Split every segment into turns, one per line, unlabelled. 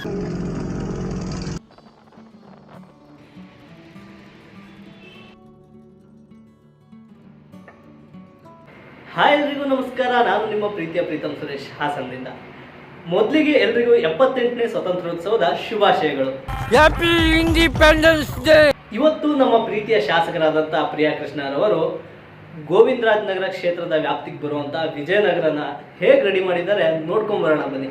Hi ಎಲ್ರಿಗೂ ನಮಸ್ಕಾರ. ನಾನು ನಿಮ್ಮ ಪ್ರೀತಿಯ ಪ್ರೀತಮ್ ಸುರೇಶ್ ಹಾಸನದಿಂದ. ಮೊದಲಿಗೆ ಎಲ್ರಿಗೂ ಎಪ್ಪತ್ತೆಂಟನೇ ಸ್ವಾತಂತ್ರ್ಯೋತ್ಸವದ ಶುಭಾಶಯಗಳು.
ಹ್ಯಾಪಿ ಇಂಡಿಪೆಂಡೆನ್ಸ್ ಡೇ
ಇವತ್ತು ನಮ್ಮ ಪ್ರೀತಿಯ ಶಾಸಕರಾದಂಥ ಪ್ರಿಯಾ ಕೃಷ್ಣರವರು ಗೋವಿಂದರಾಜ್ ನಗರ ಕ್ಷೇತ್ರದ ವ್ಯಾಪ್ತಿಗೆ ಬರುವಂತಹ ವಿಜಯನಗರನ ಹೇಗೆ ರೆಡಿ ಮಾಡಿದ್ದಾರೆ ನೋಡ್ಕೊಂಡ್ ಬರೋಣ ಬನ್ನಿ.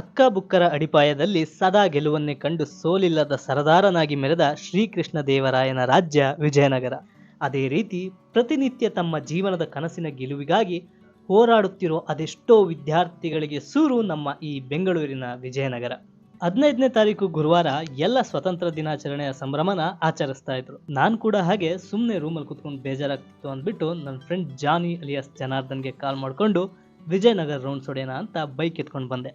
ಅಕ್ಕ ಬುಕ್ಕರ ಅಡಿಪಾಯದಲ್ಲಿ ಸದಾ ಗೆಲುವನ್ನೇ ಕಂಡು ಸೋಲಿಲ್ಲದ ಸರದಾರನಾಗಿ ಮೆರೆದ ಶ್ರೀಕೃಷ್ಣ ದೇವರಾಯನ ರಾಜ್ಯ ವಿಜಯನಗರ. ಅದೇ ರೀತಿ ಪ್ರತಿನಿತ್ಯ ತಮ್ಮ ಜೀವನದ ಕನಸಿನ ಗೆಲುವಿಗಾಗಿ ಹೋರಾಡುತ್ತಿರೋ ಅದೆಷ್ಟೋ ವಿದ್ಯಾರ್ಥಿಗಳಿಗೆ ಸೂರು ನಮ್ಮ ಈ ಬೆಂಗಳೂರಿನ ವಿಜಯನಗರ. ಹದಿನೈದನೇ ತಾರೀಕು ಗುರುವಾರ ಎಲ್ಲ ಸ್ವತಂತ್ರ ದಿನಾಚರಣೆಯ ಸಂಭ್ರಮನ ಆಚರಿಸ್ತಾ ಇದ್ರು. ನಾನು ಕೂಡ ಹಾಗೆ ಸುಮ್ಮನೆ ರೂಮಲ್ಲಿ ಕುತ್ಕೊಂಡು ಬೇಜಾರಾಗ್ತಿತ್ತು ಅಂದ್ಬಿಟ್ಟು ನನ್ನ ಫ್ರೆಂಡ್ ಜಾನಿ ಅಲಿಯಾಸ್ ಜನಾರ್ದನ್ಗೆ ಕಾಲ್ ಮಾಡಿಕೊಂಡು ವಿಜಯನಗರ ರೌಂಡ್ಸ್ ಹೊಡೆಯೋಣ ಅಂತ ಬೈಕ್ ಎತ್ಕೊಂಡು ಬಂದೆ.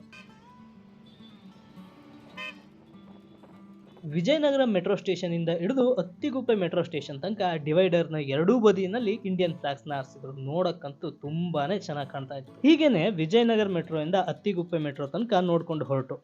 ವಿಜಯನಗರ ಮೆಟ್ರೋ ಸ್ಟೇಷನ್ ಇಂದ ಹಿಡಿದು ಅತ್ತಿಗುಪ್ಪೆ ಮೆಟ್ರೋ ಸ್ಟೇಷನ್ ತನಕ ಡಿವೈಡರ್ನ ಎರಡೂ ಬದಿಯಲ್ಲಿ ಇಂಡಿಯನ್ ಫ್ಲಾಗ್ಸ್ನ ಹಾರಿಸಿದ್ರು. ನೋಡಕ್ಕಂತೂ ತುಂಬಾನೇ ಚೆನ್ನಾಗಿ ಕಾಣ್ತಾ ಇತ್ತು. ಹೀಗೇನೆ ವಿಜಯನಗರ ಮೆಟ್ರೋ ಇಂದ ಅತ್ತಿಗುಪ್ಪೆ ಮೆಟ್ರೋ ತನಕ ನೋಡ್ಕೊಂಡು ಹೊರಟು.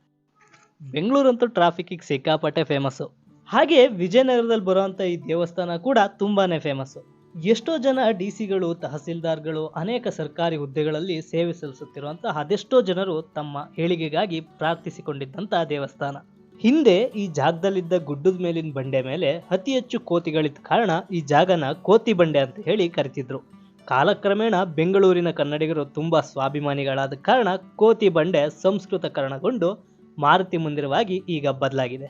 ಬೆಂಗಳೂರಂತೂ ಟ್ರಾಫಿಕ್ಕಿಗೆ ಸಿಕ್ಕಾಪಟ್ಟೆ ಫೇಮಸ್ಸು ಹಾಗೆ ವಿಜಯನಗರದಲ್ಲಿ ಬರುವಂಥ ಈ ದೇವಸ್ಥಾನ ಕೂಡ ತುಂಬಾನೇ ಫೇಮಸ್ಸು ಎಷ್ಟೋ ಜನ ಡಿ ಸಿಗಳು ತಹಸೀಲ್ದಾರ್ಗಳು, ಅನೇಕ ಸರ್ಕಾರಿ ಹುದ್ದೆಗಳಲ್ಲಿ ಸೇವೆ ಸಲ್ಲಿಸುತ್ತಿರುವಂತಹ ಅದೆಷ್ಟೋ ಜನರು ತಮ್ಮ ಏಳಿಗೆಗಾಗಿ ಪ್ರಾರ್ಥಿಸಿಕೊಂಡಿದ್ದಂತಹ ದೇವಸ್ಥಾನ. ಹಿಂದೆ ಈ ಜಾಗದಲ್ಲಿದ್ದ ಗುಡ್ಡದ ಮೇಲಿನ ಬಂಡೆ ಮೇಲೆ ಅತಿ ಹೆಚ್ಚು ಕೋತಿಗಳಿದ್ದ ಕಾರಣ ಈ ಜಾಗನ ಕೋತಿ ಬಂಡೆ ಅಂತ ಹೇಳಿ ಕರಿತಿದ್ರು. ಕಾಲಕ್ರಮೇಣ ಬೆಂಗಳೂರಿನ ಕನ್ನಡಿಗರು ತುಂಬಾ ಸ್ವಾಭಿಮಾನಿಗಳಾದ ಕಾರಣ ಕೋತಿ ಬಂಡೆ ಸಂಸ್ಕೃತಕರಣಗೊಂಡು ಮಾರುತಿ ಮಂದಿರವಾಗಿ ಈಗ ಬದಲಾಗಿದೆ.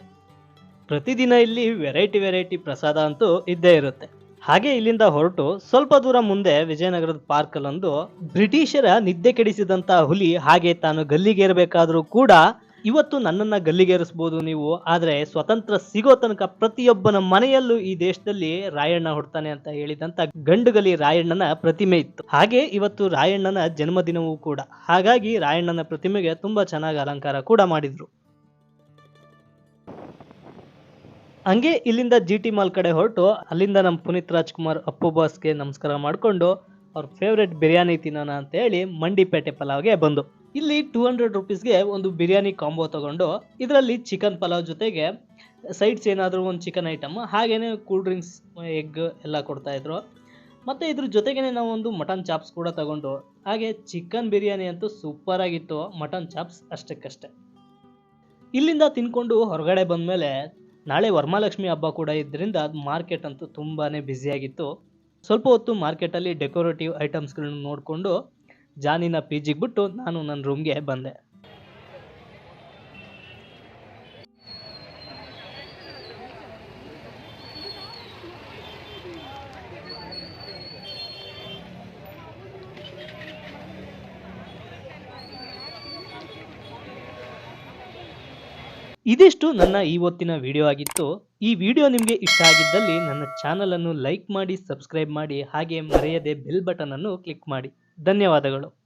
ಪ್ರತಿದಿನ ಇಲ್ಲಿ ವೆರೈಟಿ ವೆರೈಟಿ ಪ್ರಸಾದ ಅಂತೂ ಇದ್ದೇ ಇರುತ್ತೆ. ಹಾಗೆ ಇಲ್ಲಿಂದ ಹೊರಟು ಸ್ವಲ್ಪ ದೂರ ಮುಂದೆ ವಿಜಯನಗರದ ಪಾರ್ಕಲ್ಲೊಂದು ಬ್ರಿಟಿಷರ ನಿದ್ದೆ ಕೆಡಿಸಿದಂತ ಹುಲಿ ಹಾಗೆ ತಾನು ಗಲ್ಲಿಗೇರಬೇಕಾದ್ರೂ ಕೂಡ ಇವತ್ತು ನನ್ನನ್ನ ಗಲ್ಲಿಗೇರಿಸ್ಬೋದು ನೀವು, ಆದರೆ ಸ್ವತಂತ್ರ ಸಿಗೋ ತನಕ ಪ್ರತಿಯೊಬ್ಬನ ಮನೆಯಲ್ಲೂ ಈ ದೇಶದಲ್ಲಿ ರಾಯಣ್ಣ ಹುಡ್ತಾನೆ ಅಂತ ಹೇಳಿದಂತ ಗಂಡುಗಲಿ ರಾಯಣ್ಣನ ಪ್ರತಿಮೆ ಇತ್ತು. ಹಾಗೆ ಇವತ್ತು ರಾಯಣ್ಣನ ಜನ್ಮದಿನವೂ ಕೂಡ. ಹಾಗಾಗಿ ರಾಯಣ್ಣನ ಪ್ರತಿಮೆಗೆ ತುಂಬಾ ಚೆನ್ನಾಗಿ ಅಲಂಕಾರ ಕೂಡ ಮಾಡಿದ್ರು. ಹಂಗೆ ಇಲ್ಲಿಂದ ಜಿ ಟಿ ಮಾಲ್ ಕಡೆ ಹೊರಟು ಅಲ್ಲಿಂದ ನಮ್ಮ ಪುನೀತ್ ರಾಜ್ಕುಮಾರ್ ಅಪ್ಪು ಬಾಸ್ಗೆ ನಮಸ್ಕಾರ ಮಾಡಿಕೊಂಡು ಅವ್ರ ಫೇವ್ರೆಟ್ ಬಿರಿಯಾನಿ ತಿನ್ನೋಣ ಅಂತ ಹೇಳಿ ಮಂಡಿಪೇಟೆ ಪಲಾವ್ಗೆ ಬಂದು. ಇಲ್ಲಿ ಟೂ ಹಂಡ್ರೆಡ್ ರುಪೀಸ್ಗೆ ಒಂದು ಬಿರಿಯಾನಿ ಕಾಂಬೋ ತಗೊಂಡು ಇದರಲ್ಲಿ ಚಿಕನ್ ಪಲಾವ್ ಜೊತೆಗೆ ಸೈಡ್ಸ್ ಏನಾದರೂ ಒಂದು ಚಿಕನ್ ಐಟಮ್ ಹಾಗೇನೆ ಕೂಲ್ ಡ್ರಿಂಕ್ಸ್ ಎಗ್ ಎಲ್ಲ ಕೊಡ್ತಾ ಇದ್ರು. ಮತ್ತು ಇದ್ರ ಜೊತೆಗೇನೆ ನಾವು ಒಂದು ಮಟನ್ ಚಾಪ್ಸ್ ಕೂಡ ತಗೊಂಡು, ಹಾಗೆ ಚಿಕನ್ ಬಿರಿಯಾನಿ ಅಂತೂ ಸೂಪರ್ ಆಗಿತ್ತು ಮಟನ್ ಚಾಪ್ಸ್ ಅಷ್ಟಕ್ಕಷ್ಟೇ. ಇಲ್ಲಿಂದ ತಿನ್ಕೊಂಡು ಹೊರಗಡೆ ಬಂದಮೇಲೆ ನಾಳೆ ವರಮಹಾಲಕ್ಷ್ಮಿ ಹಬ್ಬ ಕೂಡ ಇದ್ದರಿಂದ ಮಾರ್ಕೆಟ್ ಅಂತೂ ತುಂಬಾ ಬ್ಯುಸಿಯಾಗಿತ್ತು ಸ್ವಲ್ಪ ಹೊತ್ತು ಮಾರ್ಕೆಟಲ್ಲಿ ಡೆಕೋರೇಟಿವ್ ಐಟಮ್ಸ್ಗಳನ್ನ ನೋಡಿಕೊಂಡು ಜಾನಿನ ಪಿ ಜಿಗೆ ಬಿಟ್ಟು ನಾನು ನನ್ನ ರೂಮ್ಗೆ ಬಂದೆ. ಇದಿಷ್ಟು ನನ್ನ ಇವತ್ತಿನ ವಿಡಿಯೋ ಆಗಿತ್ತು. ಈ ವಿಡಿಯೋ ನಿಮಗೆ ಇಷ್ಟ ಆಗಿದ್ದಲ್ಲಿ ನನ್ನ ಚಾನಲನ್ನು ಲೈಕ್ ಮಾಡಿ ಸಬ್ಸ್ಕ್ರೈಬ್ ಮಾಡಿ, ಹಾಗೆ ಮರೆಯದೆ ಬೆಲ್ ಬಟನ್ ಅನ್ನು ಕ್ಲಿಕ್ ಮಾಡಿ. ಧನ್ಯವಾದಗಳು.